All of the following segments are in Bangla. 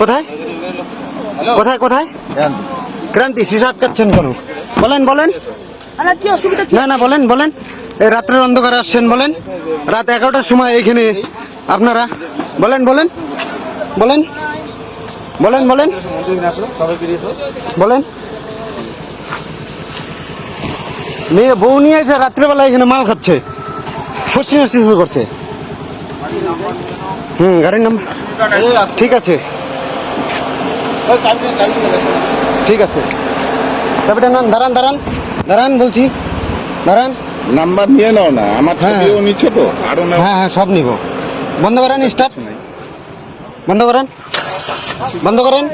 কোথায়? কোথায় কোথায়? ক্রান্তি। শিশু আটকাচ্ছেন কেন? বলেন বলেন। কি অসুবিধা না না বলেন বলেন। এই রাত্রের অন্ধকারে আসছেন বলেন। রাত এগারোটার সময় এখানে আপনারা বলেন বলেন। বলেন বলেন বলেন। বলেন। মেয়ে বউ নিয়ে এসে রাত্রেবেলা এখানে মাল খাচ্ছে। ফসি শুরু করছে। হুম গাড়ির নাম ঠিক আছে। ঠিক আছে। নান দাঁড়ান দাঁড়ান। দাঁড়ান বলছি। দাঁড়ান। নাম্বার নিয়ে নাও না আমার হ্যাঁ। ছবিও নিচ্ছে তো আরও নাও। হ্যাঁ হ্যাঁ সব নিব। বন্ধ করেন স্টার্ট। বন্ধ করেন। বন্ধ করেন।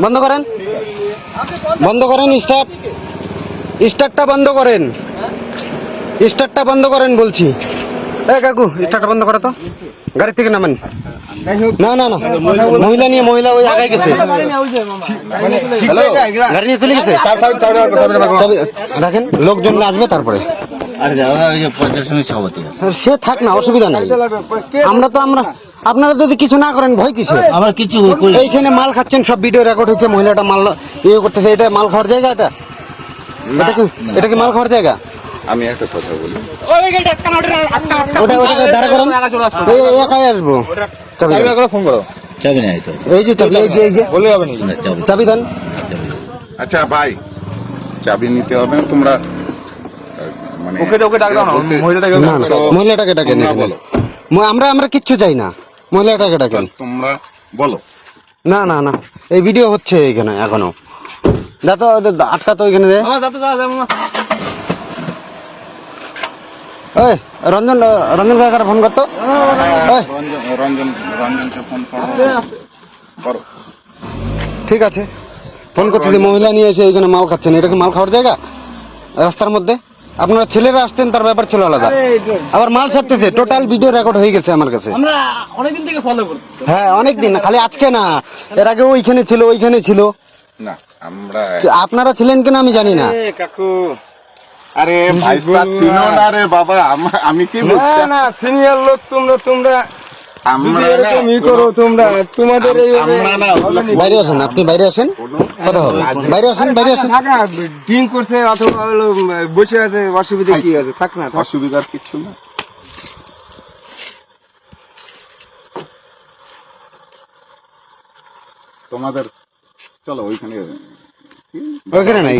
বন্ধ করেন। বন্ধ করেন স্টার্ট। স্টার্টটা বন্ধ করেন। স্টার্টটা বন্ধ করেন বলছি। এ কাকু স্টার্টটা বন্ধ করো তো। গাড়ি থেকে নামেন। না না না। মহিলা নিয়ে মহিলা ওই আগায় গেছে। হ্যালো গাড়ি নিয়ে চলে গেছে? রাখেন লোকজন আসবে তারপরে। সে থাক না অসুবিধা নেই। আমরা তো আমরা আপনারা যদি কিছু না করেন ভয় কিসে আমার কিছু এইখানে মাল খাচ্ছেন সব ভিডিও রেকর্ড হচ্ছে মহিলাটা মাল ইয়ে করতেছে এটা মাল খাওয়ার জায়গা এটা? এটা এটা কি মাল খাওয়ার জায়গা? আমি একটা কথা বলি। একাই আসব। ফোন করো। চাবি নাই তো। এই যে চাবি এই যে এই যে। বলে হবে না, চাবি চাবি দেন। আচ্ছা ভাই চাবি নিতে হবে না তোমরা মানে ওকে ওকে ডাক দাও না। মহিলাটাকে না মহিলাটাকে বলো। আমরা আমরা কিচ্ছু চাই না। মহিলাটাকে ডাকেন। তোমরা বলো। না না না। এই ভিডিও হচ্ছে এখানে। এখনও দেখো আটকা তো এখানে দে। ওই রঞ্জন রঞ্জন কাকার ফোন করতো। রঞ্জন রঞ্জন রঞ্জনকে ফোন করো। ঠিক আছে। ফোন করতেছি মহিলা নিয়ে এসে এখানে মাল খাচ্ছেন এটা কি মাল খাওয়ার জায়গা? রাস্তার মধ্যে? আপনারা ছেলেরা আসতেন তার ব্যাপার ছিল আলাদা। আবার মাল ছাড়তেছে টোটাল ভিডিও রেকর্ড হয়ে গেছে আমার কাছে। আমরা অনেকদিন থেকে ফলো করছি হ্যাঁ অনেক দিন খালি আজকে না। এর আগে ওইখানে ছিল ওইখানে ছিল। না আমরা আপনারা ছিলেন কিনা আমি জানি না। কাকু। আরে চিনো না রে বাবা আমি কি না বলছি না সিনিয়র লোক তোমরা তোমরা। আমরা এরকম ই করো তোমরা তোমাদের এই আমরা না বাইরে আসেন আপনি বাইরে আসেন কথা হবে। বাইরে আসেন বাইরে আসেন। থাক না ড্রিঙ্ক করছে অথবা বসে আছে অসুবিধা কি আছে? থাক না অসুবিধার কিছু না। তোমাদের চলো ওইখানে ওইখানে নাই